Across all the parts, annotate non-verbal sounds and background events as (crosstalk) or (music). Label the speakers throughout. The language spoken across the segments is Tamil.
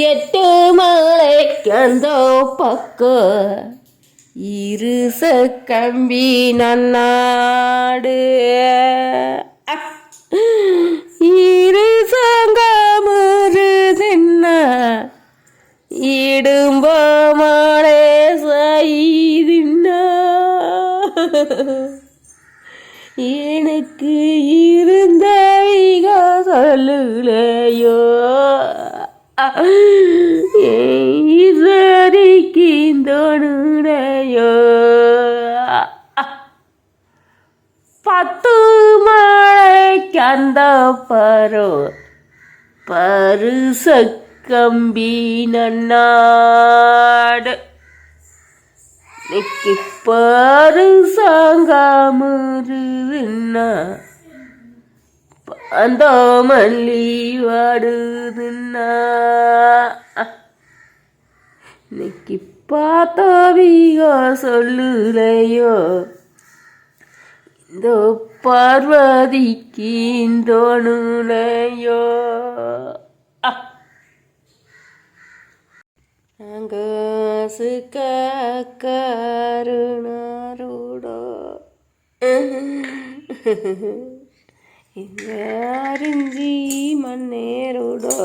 Speaker 1: எட்டு மலை கந்தோ பக்கோ. இருச கம்பி நன்னாடு. இருசங்கமுருதுன்ன இடும்ப மலை செய்தின்னா எனக்கு இருந்த சொல்லுலையோ. இதறிக்கிந்தோனுடையோ பத்து மழை கந்த பரோ பருச கம்பி நன்னாடு நிக்கி பருசாங்காமுருதுன்னா அந்த மல்லி வாடுதுன்னா. இன்னைக்கு பார்த்தவிகோ சொல்லுலையோ. இந்த பார்வதிக்கு தோணுலையோ. கருணாருடோ (laughs) அரிஞ்சி மண்ணேருடோ.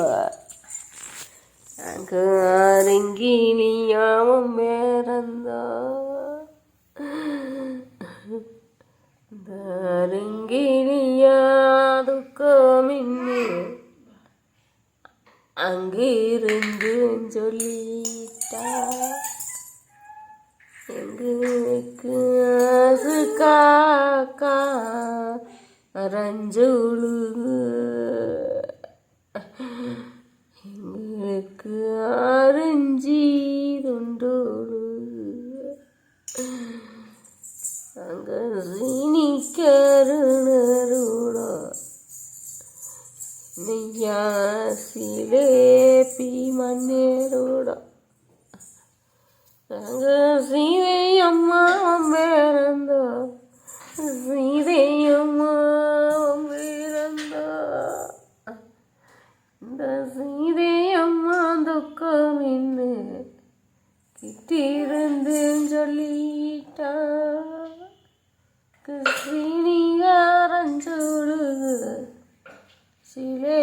Speaker 1: அங்கு அருங்கிலியாவும் மேறந்தோ. அருங்கிலியா துக்கமின்னு அங்கிருந்து சொல்லிட்டா. எங்களுக்கு ஆசு காக்கா. ரஞ்சோழு எங்களுக்கு ஆரஞ்சி துண்டோடு அங்க சீனி கருணருடோ நெய்யா கிட்டிருந்தேன் சொல்லிட்டா கிறிஸ்தினியா ரஞ்சோடு சிலே